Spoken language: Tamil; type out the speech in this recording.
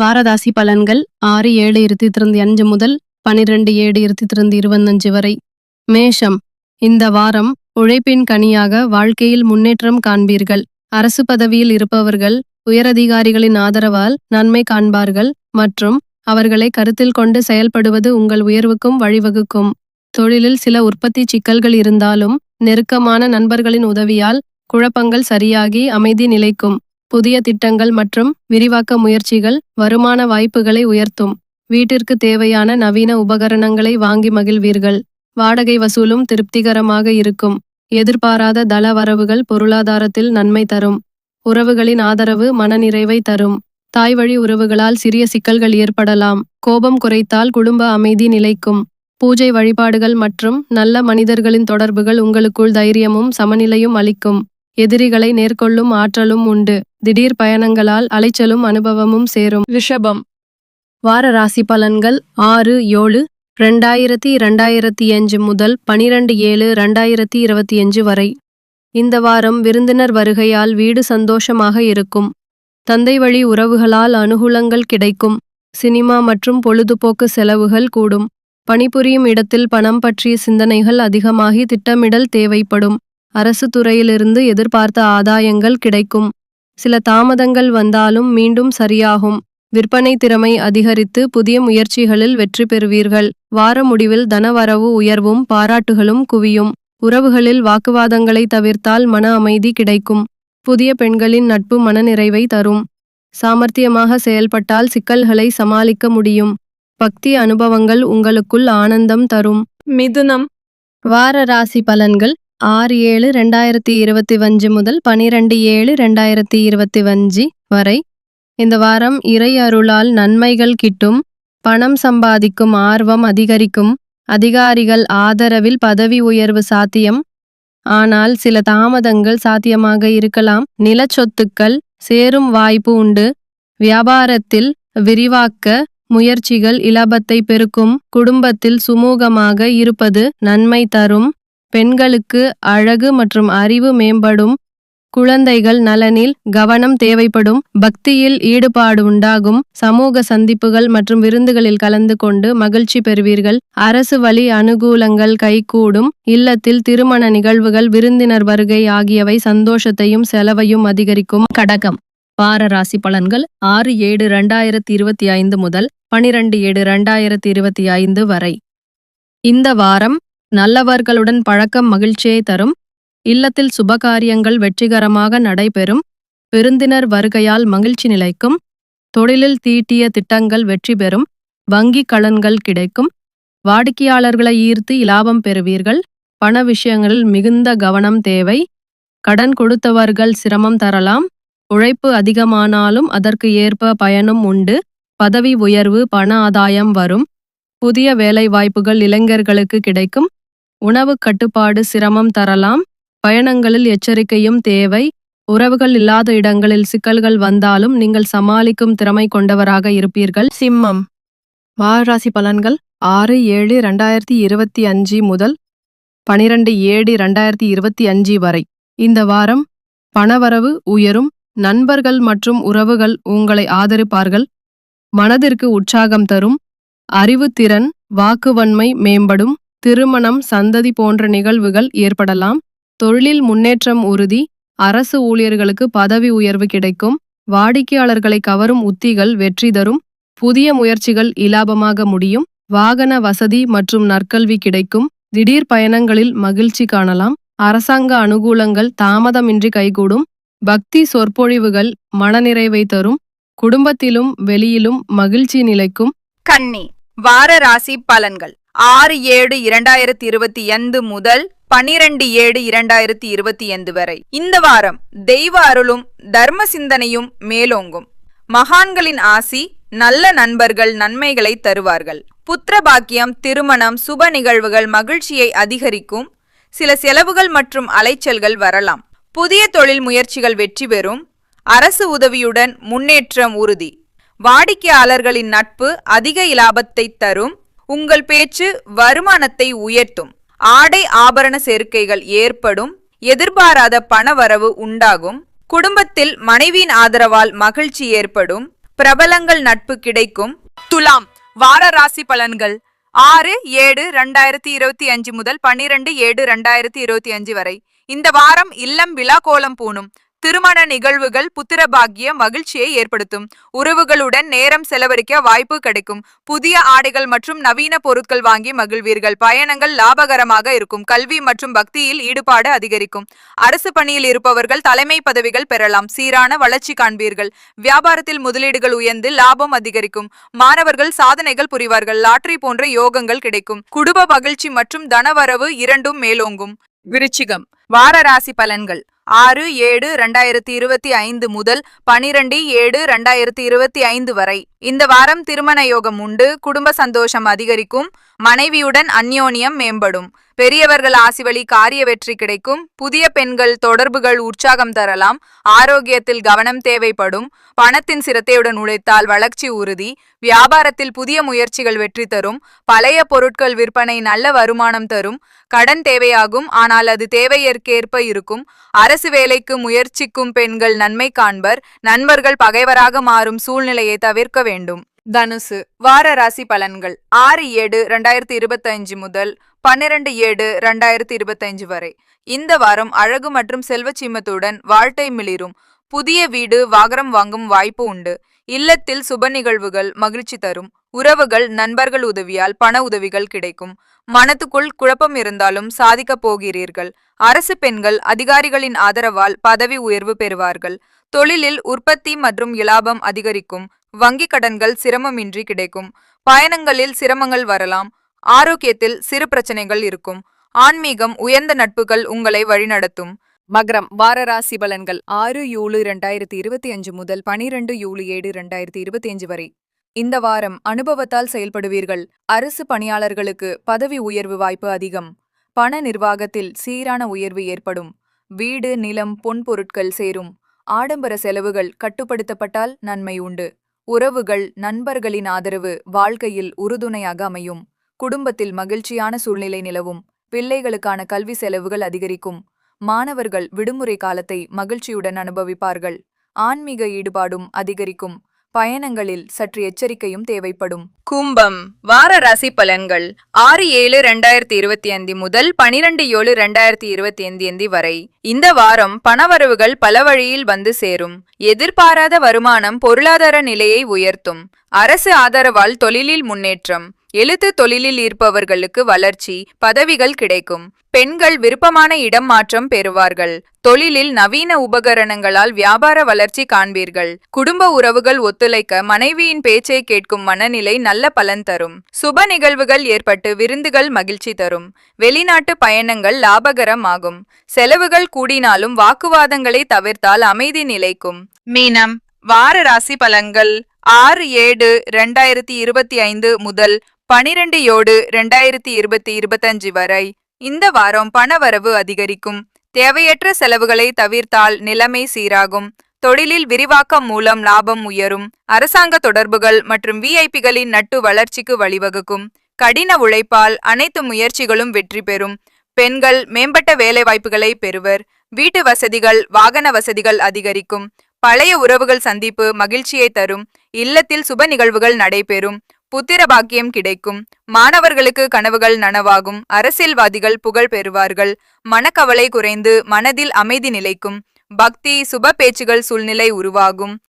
வாரதாசி பலன்கள் ஆறு ஏழு இருபத்தி திறந்து அஞ்சு முதல் பனிரெண்டு ஏழு இருபத்தி திறந்து இருபத்தஞ்சு வரை. மேஷம். இந்த வாரம் உழைப்பின் கனியாக வாழ்க்கையில் முன்னேற்றம் காண்பீர்கள். அரசு பதவியில் இருப்பவர்கள் உயரதிகாரிகளின் ஆதரவால் நன்மை காண்பார்கள் மற்றும் அவர்களை கருத்தில் கொண்டு செயல்படுவது உங்கள் உயர்வுக்கும் வழிவகுக்கும். தொழிலில் சில உற்பத்தி சிக்கல்கள் இருந்தாலும் நெருக்கமான நண்பர்களின் உதவியால் குழப்பங்கள் சரியாகி அமைதி நிலைக்கும். புதிய திட்டங்கள் மற்றும் விரிவாக்க முயற்சிகள் வருமான வாய்ப்புகளை உயர்த்தும். வீட்டிற்கு தேவையான நவீன உபகரணங்களை வாங்கி மகிழ்வீர்கள். வாடகை வசூலும் திருப்திகரமாக இருக்கும். எதிர்பாராத தள வரவுகள் பொருளாதாரத்தில் நன்மை தரும். உறவுகளின் ஆதரவு மனநிறைவை தரும். தாய்வழி உறவுகளால் சிறிய சிக்கல்கள் ஏற்படலாம். கோபம் குறைத்தால் குடும்ப அமைதி நிலைக்கும். பூஜை வழிபாடுகள் மற்றும் நல்ல மனிதர்களின் தொடர்புகள் உங்களுக்குள் தைரியமும் சமநிலையும் அளிக்கும். எதிரிகளை நேர்கொள்ளும் ஆற்றலும் உண்டு. திடீர் பயணங்களால் அலைச்சலும் அனுபவமும் சேரும். ரிஷபம் வார ராசி பலன்கள் ஆறு ஏழு ரெண்டாயிரத்தி ரெண்டாயிரத்தி அஞ்சு முதல் பனிரெண்டு ஏழு ரெண்டாயிரத்தி இருபத்தி அஞ்சு வரை. இந்த வாரம் விருந்தினர் வருகையால் வீடு சந்தோஷமாக இருக்கும். தந்தை வழி உறவுகளால் அனுகூலங்கள் கிடைக்கும். சினிமா மற்றும் பொழுதுபோக்கு செலவுகள் கூடும். பணிபுரியும் இடத்தில் பணம் பற்றிய சிந்தனைகள் அதிகமாகி திட்டமிடல் தேவைப்படும். அரசு துறையிலிருந்து எதிர்பார்த்த ஆதாயங்கள் கிடைக்கும். சில தாமதங்கள் வந்தாலும் மீண்டும் சரியாகும். விற்பனை திறமை அதிகரித்து புதிய முயற்சிகளில் வெற்றி பெறுவீர்கள். வார முடிவில் தனவரவு உயர்வும் பாராட்டுகளும் குவியும். உறவுகளில் வாக்குவாதங்களை தவிர்த்தால் மன அமைதி கிடைக்கும். புதிய பெண்களின் நட்பு மனநிறைவை தரும். சாமர்த்தியமாக செயல்பட்டால் சிக்கல்களை சமாளிக்க முடியும். பக்தி அனுபவங்கள் உங்களுக்குள் ஆனந்தம் தரும். மிதுனம். வார ராசி பலன்கள். ஆறு ஏழு ரெண்டாயிரத்தி இருபத்தி அஞ்சு முதல் பனிரெண்டு ஏழு ரெண்டாயிரத்தி இருபத்தி அஞ்சு வரை இந்த வாரம் இறை அருளால் நன்மைகள் கிட்டும் பணம் சம்பாதிக்கும் ஆர்வம் அதிகரிக்கும் அதிகாரிகள் ஆதரவில் பதவி உயர்வு சாத்தியம். ஆனால் சில தாமதங்கள் சாத்தியமாக இருக்கலாம். நிலச்சொத்துக்கள் சேரும் வாய்ப்பு உண்டு. வியாபாரத்தில் விரிவாக்க முயற்சிகள் இலாபத்தை பெருக்கும். குடும்பத்தில் சுமூகமாக இருப்பது நன்மை தரும். பெண்களுக்கு அழகு மற்றும் அறிவு மேம்படும் குழந்தைகள் நலனில் கவனம் தேவைப்படும் பக்தியில் ஈடுபாடு உண்டாகும் சமூக சந்திப்புகள் மற்றும் விருந்துகளில் கலந்து கொண்டு மகிழ்ச்சி பெறுவீர்கள். அரசு வழி அனுகூலங்கள் கைகூடும் இல்லத்தில் திருமண நிகழ்வுகள் விருந்தினர் வருகை ஆகியவை சந்தோஷத்தையும் செலவையும் அதிகரிக்கும். கடகம். வார ராசி பலன்கள் ஆறு ஏழு ரெண்டாயிரத்தி இருபத்தி ஐந்து முதல் பனிரெண்டு ஏழு ரெண்டாயிரத்தி இருபத்தி ஐந்து வரை. இந்த வாரம் நல்லவர்களுடன் பழக்கம் மகிழ்ச்சியை தரும். இல்லத்தில் சுபகாரியங்கள் வெற்றிகரமாக நடைபெறும். விருந்தினர் வருகையால் மகிழ்ச்சி நிலைக்கும். தொழிலில் தீட்டிய திட்டங்கள் வெற்றி பெறும். வங்கி கடன்கள் கிடைக்கும். வாடிக்கையாளர்களை ஈர்த்து இலாபம் பெறுவீர்கள். பண விஷயங்களில் மிகுந்த கவனம் தேவை. கடன் கொடுத்தவர்கள் சிரமம் தரலாம். உழைப்பு அதிகமானாலும் அதற்கு ஏற்ப பயனும் உண்டு. பதவி உயர்வு பண ஆதாயம் வரும். புதிய வேலைவாய்ப்புகள் இளைஞர்களுக்கு கிடைக்கும். உணவு கட்டுப்பாடு சிரமம் தரலாம் பயணங்களில் எச்சரிக்கையும் தேவை. உறவுகள் இல்லாத இடங்களில் சிக்கல்கள் வந்தாலும் நீங்கள் சமாளிக்கும் திறமை கொண்டவராக இருப்பீர்கள். சிம்மம். வாராசி பலன்கள் ஆறு ஏழு ரெண்டாயிரத்தி இருபத்தி அஞ்சு முதல் பனிரெண்டு ஏழு ரெண்டாயிரத்தி இருபத்தி அஞ்சு வரை. இந்த வாரம் பணவரவு உயரும். நண்பர்கள் மற்றும் உறவுகள் உங்களை ஆதரிப்பார்கள். மனதிற்கு உற்சாகம் தரும். அறிவுத்திறன் வாக்குவன்மை மேம்படும். திருமணம் சந்ததி போன்ற நிகழ்வுகள் ஏற்படலாம். தொழிலில் முன்னேற்றம் உறுதி. அரசு ஊழியர்களுக்கு பதவி உயர்வு கிடைக்கும். வாடிக்கையாளர்களை கவரும் உத்திகள் வெற்றி தரும். புதிய முயற்சிகள் இலாபமாக முடியும். வாகன வசதி மற்றும் நற்கல்வி கிடைக்கும். திடீர் பயணங்களில் மகிழ்ச்சி காணலாம். அரசாங்க அனுகூலங்கள் தாமதமின்றி கைகூடும். பக்தி சொற்பொழிவுகள் மனநிறைவை தரும். குடும்பத்திலும் வெளியிலும் மகிழ்ச்சி நிலைக்கும். கன்னி வார ராசி பலன்கள். ஆறு ஏழு இரண்டாயிரத்தி இருபத்தி ஐந்து முதல் பனிரெண்டு ஏழு இரண்டாயிரத்தி இருபத்தி ஐந்து வரை. இந்த வாரம் தெய்வ அருளும் தர்ம சிந்தனையும் மேலோங்கும். மகான்களின் ஆசி நல்ல நண்பர்கள் நன்மைகளை தருவார்கள். புத்திர பாக்கியம் திருமணம் சுப நிகழ்வுகள் மகிழ்ச்சியை அதிகரிக்கும். சில செலவுகள் மற்றும் அலைச்சல்கள் வரலாம். புதிய தொழில் முயற்சிகள் வெற்றி பெறும். அரசு உதவியுடன் முன்னேற்றம் உறுதி. வாடிக்கையாளர்களின் நட்பு அதிக இலாபத்தை தரும். உங்கள் பேச்சு வருமானத்தை உயர்த்தும். ஆடை ஆபரண சேர்க்கைகள் ஏற்படும். எதிர்பாராத பணவரவு உண்டாகும். குடும்பத்தில் மனைவியின் ஆதரவால் மகிழ்ச்சி ஏற்படும். பிரபலங்கள் நட்பு கிடைக்கும். துலாம் வார ராசி பலன்கள். ஆறு ஏழு ரெண்டாயிரத்தி இருபத்தி அஞ்சு முதல் பன்னிரெண்டு ஏழு ரெண்டாயிரத்தி இருபத்தி அஞ்சு வரை. இந்த வாரம் இல்லம் விழா கோலம் பூணும். திருமண நிகழ்வுகள் புத்திர பாக்கிய மகிழ்ச்சியை ஏற்படுத்தும். உறவுகளுடன் நேரம் செலவழிக்க வாய்ப்பு கிடைக்கும். புதிய ஆடைகள் மற்றும் நவீன பொருட்கள் வாங்கி மகிழ்வீர்கள். பயணங்கள் லாபகரமாக இருக்கும். கல்வி மற்றும் பக்தியில் ஈடுபாடு அதிகரிக்கும். அரசு பணியில் இருப்பவர்கள் தலைமை பதவிகள் பெறலாம். சீரான வளர்ச்சி காண்பீர்கள். வியாபாரத்தில் முதலீடுகள் உயர்ந்து லாபம் அதிகரிக்கும். மாணவர்கள் சாதனைகள் புரிவார்கள். லாட்டரி போன்ற யோகங்கள் கிடைக்கும். குடும்ப மகிழ்ச்சி மற்றும் தனவரவு இரண்டும் மேலோங்கும். விருச்சிகம். வார ராசி பலன்கள். ஆறு ஏழு ரெண்டாயிரத்தி இருபத்தி ஐந்து முதல் பனிரெண்டு ஏழு ரெண்டாயிரத்தி இருபத்தி ஐந்து வரை. இந்த வாரம் திருமண யோகம் உண்டு குடும்ப சந்தோஷம் அதிகரிக்கும் மனைவியுடன் அந்யோன்யம் மேம்படும். பெரியவர்கள் ஆசி வழி காரிய வெற்றி கிடைக்கும். புதிய பெண்கள் தொடர்புகள் உற்சாகம் தரலாம். ஆரோக்கியத்தில் கவனம் தேவைப்படும். பணத்தின் சிரத்தையுடன் உழைத்தால் வளர்ச்சி உறுதி. வியாபாரத்தில் புதிய முயற்சிகள் வெற்றி தரும். பழைய பொருட்கள் விற்பனை நல்ல வருமானம் தரும். கடன் தேவையாகும். ஆனால் அது தேவையற்கேற்ப இருக்கும். அரசு வேலைக்கு முயற்சிக்கும் பெண்கள் நன்மை காண்பர். நண்பர்கள் பகைவராக மாறும் சூழ்நிலையை தவிர்க்க வேண்டும். தனுசு. வார ராசி பலன்கள். ஆறு ஏழு ரெண்டாயிரத்தி இருபத்தஞ்சு முதல் பன்னிரண்டு ஏழு ரெண்டாயிரத்தி இருபத்தஞ்சு வரை. இந்த வாரம் அழகு மற்றும் செல்வச்சிம்மத்துடன் வாழ்க்கை மிளிரும். புதிய வீடு வாகனம் வாங்கும் வாய்ப்பு உண்டு. இல்லத்தில் சுப நிகழ்வுகள் மகிழ்ச்சி தரும். உறவுகள் நண்பர்கள் உதவியால் பண உதவிகள் கிடைக்கும். மனத்துக்குள் குழப்பம் இருந்தாலும் சாதிக்கப் போகிறீர்கள். அரசு பெண்கள் அதிகாரிகளின் ஆதரவால் பதவி உயர்வு பெறுவார்கள். தொழிலில் உற்பத்தி மற்றும் இலாபம் அதிகரிக்கும். வங்கி கடன்கள் சிரமமின்றி கிடைக்கும். பயணங்களில் சிரமங்கள் வரலாம். ஆரோக்கியத்தில் சிறு பிரச்சனைகள் இருக்கும். ஆன்மீகம் உயர்ந்த நட்புகள் உங்களை வழிநடத்தும். மகரம் வார ராசி பலன்கள் ஆறு ஏழு இரண்டாயிரத்தி இருபத்தி அஞ்சு முதல் பனிரெண்டு ஏழு ஏழு இரண்டாயிரத்தி இருபத்தி அஞ்சு வரை. இந்த வாரம் அனுபவத்தால் செயல்படுவீர்கள். அரசு பணியாளர்களுக்கு பதவி உயர்வு வாய்ப்பு அதிகம். பண நிர்வாகத்தில் சீரான உயர்வு ஏற்படும். வீடு நிலம் பொன் பொருட்கள் சேரும். ஆடம்பர செலவுகள் கட்டுப்படுத்தப்பட்டால் நன்மை உண்டு. உறவுகள் நண்பர்களின் ஆதரவு வாழ்க்கையில் உறுதுணையாக அமையும். குடும்பத்தில் மகிழ்ச்சியான சூழ்நிலை நிலவும். பிள்ளைகளுக்கான கல்வி செலவுகள் அதிகரிக்கும். மாணவர்கள் விடுமுறை காலத்தை மகிழ்ச்சியுடன் அனுபவிப்பார்கள். ஆன்மீக ஈடுபாடும் அதிகரிக்கும். பயணங்களில் சற்று எச்சரிக்கையும் தேவைப்படும். கும்பம். வார ராசி பலன்கள். ஆறு ஏழு ரெண்டாயிரத்தி இருபத்தி ஐந்து முதல் பனிரெண்டு ஏழு ரெண்டாயிரத்தி இருபத்தி ஐந்து வரை. இந்த வாரம் பணவரவுகள் பல வழியில் வந்து சேரும். எதிர்பாராத வருமானம் பொருளாதார நிலையை உயர்த்தும். அரசு ஆதரவால் தொழிலில் முன்னேற்றம். எழுத்து தொழிலில் இருப்பவர்களுக்கு வளர்ச்சி பதவிகள் கிடைக்கும். பெண்கள் விருப்பமான இடம் மாற்றம் பெறுவார்கள். தொழிலில் நவீன உபகரணங்களால் வியாபார வளர்ச்சி காண்பீர்கள். குடும்ப உறவுகள் ஒத்துழைக்க மனைவியின் பேச்சை கேட்கும் மனநிலை நல்ல பலன் தரும். சுப நிகழ்வுகள் ஏற்பட்டு விருந்துகள் மகிழ்ச்சி தரும். வெளிநாட்டு பயணங்கள் லாபகரம் ஆகும் செலவுகள் கூடினாலும் வாக்குவாதங்களை தவிர்த்தால் அமைதி நிலைக்கும். மீனம் வார ராசி பலன்கள் ஆறு ஏழு ரெண்டாயிரத்தி இருபத்தி ஐந்து முதல் பனிரெண்டு ஏழு ரெண்டாயிரத்தி இருபத்தி இருபத்தஞ்சு வரை இந்த வாரம் பணவரவு அதிகரிக்கும். தேவையற்ற செலவுகளை தவிர்த்தால் நிலைமை சீராகும். தொழிலில் விரிவாக்கம் மூலம் லாபம் உயரும். அரசாங்க தொடர்புகள் மற்றும் விஐபிகளின் நட்டு வளர்ச்சிக்கு வழிவகுக்கும். கடின உழைப்பால் அனைத்து முயற்சிகளும் வெற்றி பெறும். பெண்கள் மேம்பட்ட வேலைவாய்ப்புகளை பெறுவர். வீட்டு வசதிகள் வாகன வசதிகள் அதிகரிக்கும். பழைய உறவுகள் சந்திப்பு மகிழ்ச்சியை தரும். இல்லத்தில் சுப நிகழ்வுகள் நடைபெறும். புத்திர பாக்கியம் கிடைக்கும். மாணவர்களுக்கு கனவுகள் நனவாகும். அரசியல்வாதிகள் புகழ் பெறுவார்கள். மனக்கவலை குறைந்து மனதில் அமைதி நிலைக்கும். பக்தி சுப பேச்சுகள் சூழ்நிலை உருவாகும்.